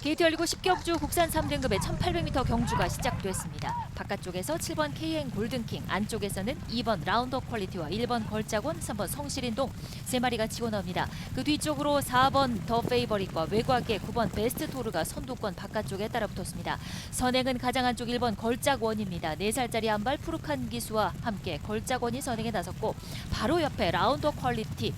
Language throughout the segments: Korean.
게이트 열리고 10격주 국산 3등급의 1800m 경주가 시작됐습니다. 바깥쪽에서 7번 KN 골든킹, 안쪽에서는 2번 라운더 퀄리티와 1번 걸작원, 3번 성실인동 세 마리가 치고 나옵니다. 그 뒤쪽으로 4번 더 페이버릿과 외곽에 9번 베스트 토르가 선두권 바깥쪽에 따라붙었습니다. 선행은 가장 안쪽 1번 걸작원입니다. 4살짜리 한발 푸르칸 기수와 함께 걸작원이 선행에 나섰고 바로 옆에 라운더 퀄리티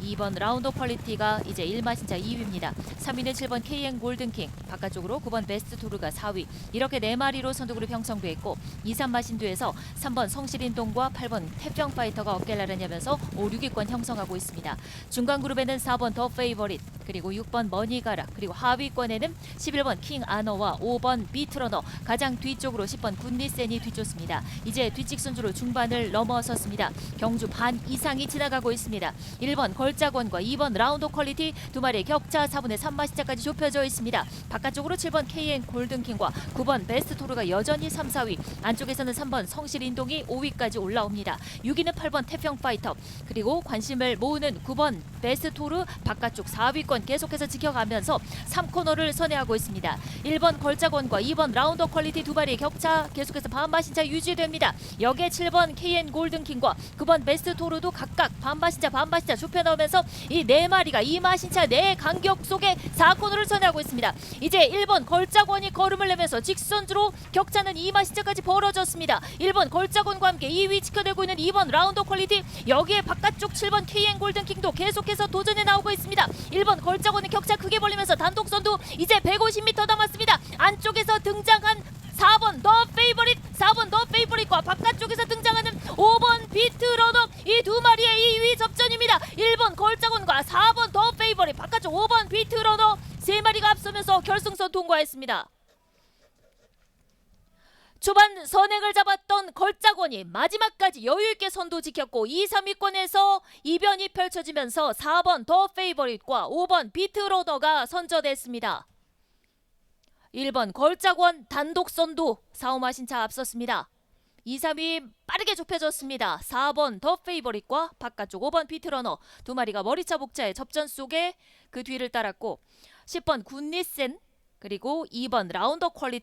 2번 라운더 퀄리티가 이제 1마 신차 2위입니다. 3위는 7번 KN 골든킹, 바깥쪽으로 9번 베스트 토르가 4위. 이렇게 4마리로 선두그룹 형성됐고 2, 3마신두에서 3번 성실인동과 8번 태평 파이터가 어깨를 나란하면서 5, 6위권 형성하고 있습니다. 중간 그룹에는 4번 더 페이버릿, 그리고 6번 머니가라, 그리고 하위권에는 11번 킹 아너와 5번 비트러너, 가장 뒤쪽으로 10번 굿니센이 뒤쫓습니다. 이제 뒷직선주로 중반을 넘어섰습니다. 경주 반 이상이 지나가고 있습니다. 1번 걸 작원과 2번 라운드 퀄리티 두 마리의 격차 4분의 3마 시차까지 좁혀져 있습니다. 바깥쪽으로 7번 KN 골든킹과 9번 베스트 토르가 여전히 3, 4위 안쪽에서는 3번 성실인동이 5위까지 올라옵니다. 6위는 8번 태평 파이터 그리고 관심을 모으는 9번 베스트 토르 바깥쪽 4위권 계속해서 지켜가면서 3코너를 선회하고 있습니다. 1번 걸작원과 2번 라운더 퀄리티 두 마리의 격차 계속해서 반마신차 유지됩니다. 여기에 7번 KN 골든킹과 9번 베스트 토르도 각각 반마신차 반마신차 좁혀 나오면서 이 네 마리가 이마신차 네 간격 속에 4코너를 선회하고 있습니다. 이제 1번 걸작원이 걸음을 내면서 직선주로 격차는 이마신차까지 벌어졌습니다. 1번 걸작원과 함께 2위 지켜내고 있는 2번 라운더 퀄리티 여기에 바깥쪽 7번 KN 골든킹도 계속해서 도전해 나오고 있습니다. 1번 걸작원의 격차 크게 벌리면서 단독 선두 이제 150m 남았습니다. 안쪽에서 등장한 4번 더 페이버릿 4번 더 페이버릿과 바깥쪽에서 등장하는 5번 비트러너 이 두 마리의 2위 접전입니다. 1번 걸작원과 4번 더 페이버릿 바깥쪽 5번 비트러너 세 마리가 앞서면서 결승선 통과했습니다. 초반 선행을 잡았던 걸작원이 마지막까지 여유있게 선두 지켰고 2, 3위권에서 이변이 펼쳐지면서 4번 더 페이버릿과 5번 비트러너가 선저됐습니다. 1번 걸작원 단독 선두 사우마신차 앞섰습니다. 2, 3위 빠르게 좁혀졌습니다. 4번 더 페이버릿과 바깥쪽 5번 피트러너 두 마리가 머리차 복자의 접전 속에 그 뒤를 따랐고 10번 굿니센 그리고 2번 라운더 퀄리티